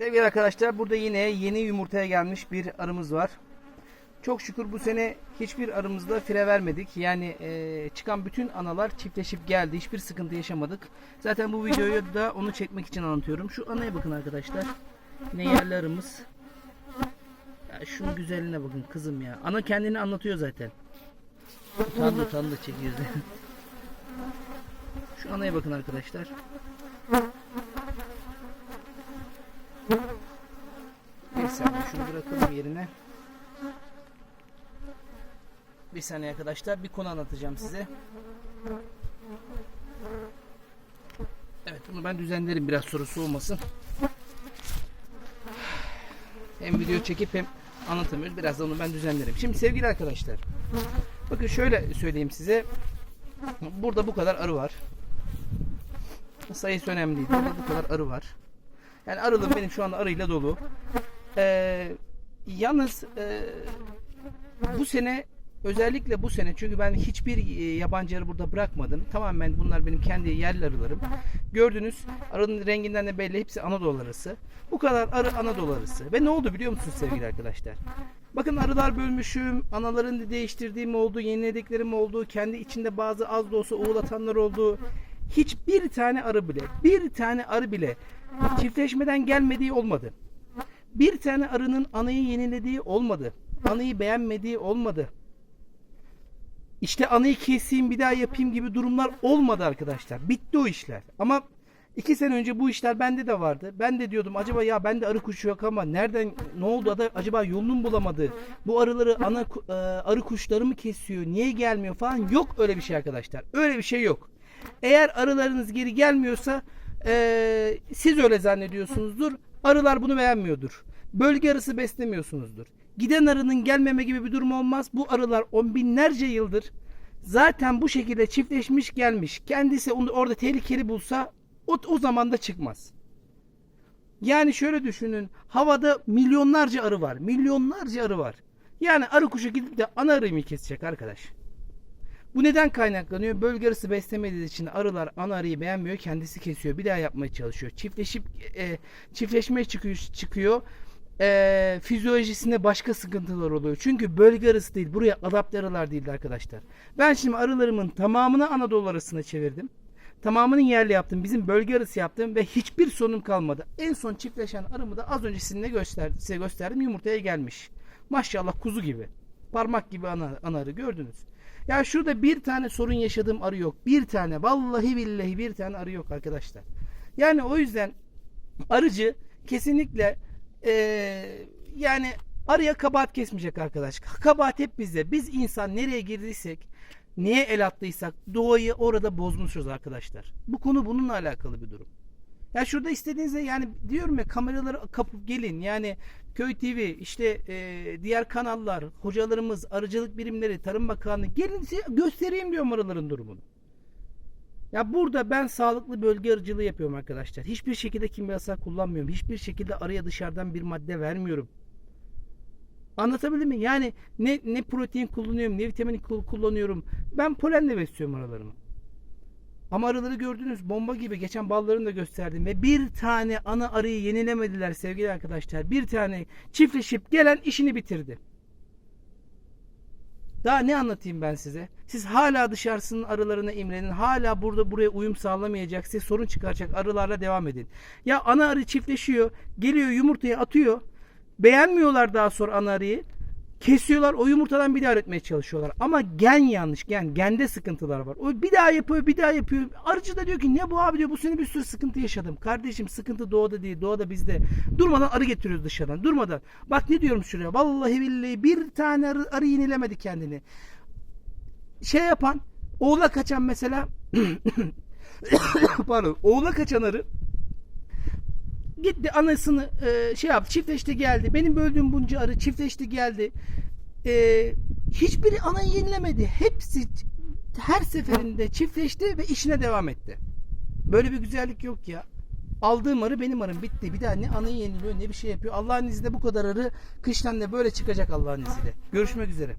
Sevgili arkadaşlar burada yine yeni yumurtaya gelmiş bir arımız var. Çok şükür bu sene hiçbir arımızda fire vermedik. Yani e, çıkan bütün analar çiftleşip geldi. Hiçbir sıkıntı yaşamadık. Zaten bu videoyu da onu çekmek için anlatıyorum. Şu anaya bakın arkadaşlar. Ne yerli arımız. Ya şunun güzelliğine bakın kızım ya. Ana kendini anlatıyor zaten. Utandı utandı çekirdi. Şu anaya bakın arkadaşlar. Bir saniye şunu bırakalım yerine. Bir saniye arkadaşlar bir konu anlatacağım size. Evet bunu ben düzenlerim biraz sorusu olmasın. Hem video çekip hem anlatamıyoruz. Biraz da onu ben düzenlerim. Şimdi sevgili arkadaşlar. Bakın şöyle söyleyeyim size. Burada bu kadar arı var. Sayısı önemli değil. Burada bu kadar arı var. Yani arılığım benim şu anda arıyla dolu. Ee, yalnız e, bu sene özellikle bu sene çünkü ben hiçbir e, yabancı arı burada bırakmadım. Tamamen bunlar benim kendi yerli arılarım. Gördünüz arının renginden de belli hepsi Anadolu arısı. Bu kadar arı Anadolu arısı. Ve ne oldu biliyor musunuz sevgili arkadaşlar? Bakın arılar bölmüşüm, anaların değiştirdiğim oldu, yenilediklerim oldu, kendi içinde bazı az da olsa oğulatanlar oldu. Hiçbir tane arı bile, bir tane arı bile çiftleşmeden gelmediği olmadı. Bir tane arının anayı yenilediği olmadı. Anayı beğenmediği olmadı. İşte anayı keseyim bir daha yapayım gibi durumlar olmadı arkadaşlar. Bitti o işler. Ama iki sene önce bu işler bende de vardı. Ben de diyordum acaba ya bende arı kuşu yok ama nereden ne oldu da acaba yolunu mu bulamadı? Bu arıları ana e, arı kuşları mı kesiyor? Niye gelmiyor falan? Yok öyle bir şey arkadaşlar. Öyle bir şey yok. Eğer arılarınız geri gelmiyorsa e, siz öyle zannediyorsunuzdur. Arılar bunu beğenmiyordur. Bölge arısı beslemiyorsunuzdur. Giden arının gelmeme gibi bir durum olmaz. Bu arılar on binlerce yıldır zaten bu şekilde çiftleşmiş gelmiş. Kendisi onu orada tehlikeli bulsa o, o zaman da çıkmaz. Yani şöyle düşünün. Havada milyonlarca arı var. Milyonlarca arı var. Yani arı kuşu gidip de ana arıyı mı kesecek arkadaş? Bu neden kaynaklanıyor? Bölge arısı beslemediği için arılar ana arıyı beğenmiyor, kendisi kesiyor. Bir daha yapmaya çalışıyor. Çiftleşip e, çiftleşmeye çıkıyor, çıkıyor. E, fizyolojisinde başka sıkıntılar oluyor. Çünkü bölge arısı değil, buraya adapte arılar değildi arkadaşlar. Ben şimdi arılarımın tamamını Anadolu arısına çevirdim. Tamamını yerli yaptım. Bizim bölge arısı yaptım ve hiçbir sorunum kalmadı. En son çiftleşen arımı da az önce sizinle göster size gösterdim. Yumurtaya gelmiş. Maşallah kuzu gibi. Parmak gibi ana, ana arı gördünüz. Ya şurada bir tane sorun yaşadığım arı yok. Bir tane vallahi billahi bir tane arı yok arkadaşlar. Yani o yüzden arıcı kesinlikle eee, yani arıya kabahat kesmeyecek arkadaş. Kabahat hep bizde. Biz insan nereye girdiysek neye el attıysak doğayı orada bozmuşuz arkadaşlar. Bu konu bununla alakalı bir durum. Ya şurada istediğinizde yani diyorum ya kameraları kapıp gelin. Yani Köy TV, işte e, diğer kanallar, hocalarımız, arıcılık birimleri, Tarım Bakanlığı gelin size göstereyim diyorum arıların durumunu. Ya burada ben sağlıklı bölge arıcılığı yapıyorum arkadaşlar. Hiçbir şekilde kimyasal kullanmıyorum. Hiçbir şekilde arıya dışarıdan bir madde vermiyorum. Anlatabildim mi? Yani ne ne protein kullanıyorum, ne vitamin kul- kullanıyorum. Ben polenle besliyorum arılarımı. Ama arıları gördünüz bomba gibi geçen ballarını da gösterdim ve bir tane ana arıyı yenilemediler sevgili arkadaşlar. Bir tane çiftleşip gelen işini bitirdi. Daha ne anlatayım ben size? Siz hala dışarısının arılarına imrenin. Hala burada buraya uyum sağlamayacak. Size sorun çıkaracak arılarla devam edin. Ya ana arı çiftleşiyor. Geliyor yumurtayı atıyor. Beğenmiyorlar daha sonra ana arıyı. Kesiyorlar o yumurtadan bir daha üretmeye çalışıyorlar. Ama gen yanlış. Gen. Gende sıkıntılar var. O bir daha yapıyor bir daha yapıyor. Arıcı da diyor ki ne bu abi diyor bu sene bir sürü sıkıntı yaşadım. Kardeşim sıkıntı doğada değil doğada bizde. Durmadan arı getiriyoruz dışarıdan. Durmadan. Bak ne diyorum şuraya. Vallahi billahi bir tane arı, arı yenilemedi kendini. Şey yapan oğla kaçan mesela pardon oğla kaçan arı gitti anasını e, şey yaptı çiftleşti geldi. Benim böldüğüm bunca arı çiftleşti geldi. E, hiçbiri anayı yenilemedi. Hepsi her seferinde çiftleşti ve işine devam etti. Böyle bir güzellik yok ya. Aldığım arı benim arım bitti. Bir daha ne anayı yeniliyor ne bir şey yapıyor. Allah'ın izniyle bu kadar arı kıştan da böyle çıkacak Allah'ın izniyle. Görüşmek üzere.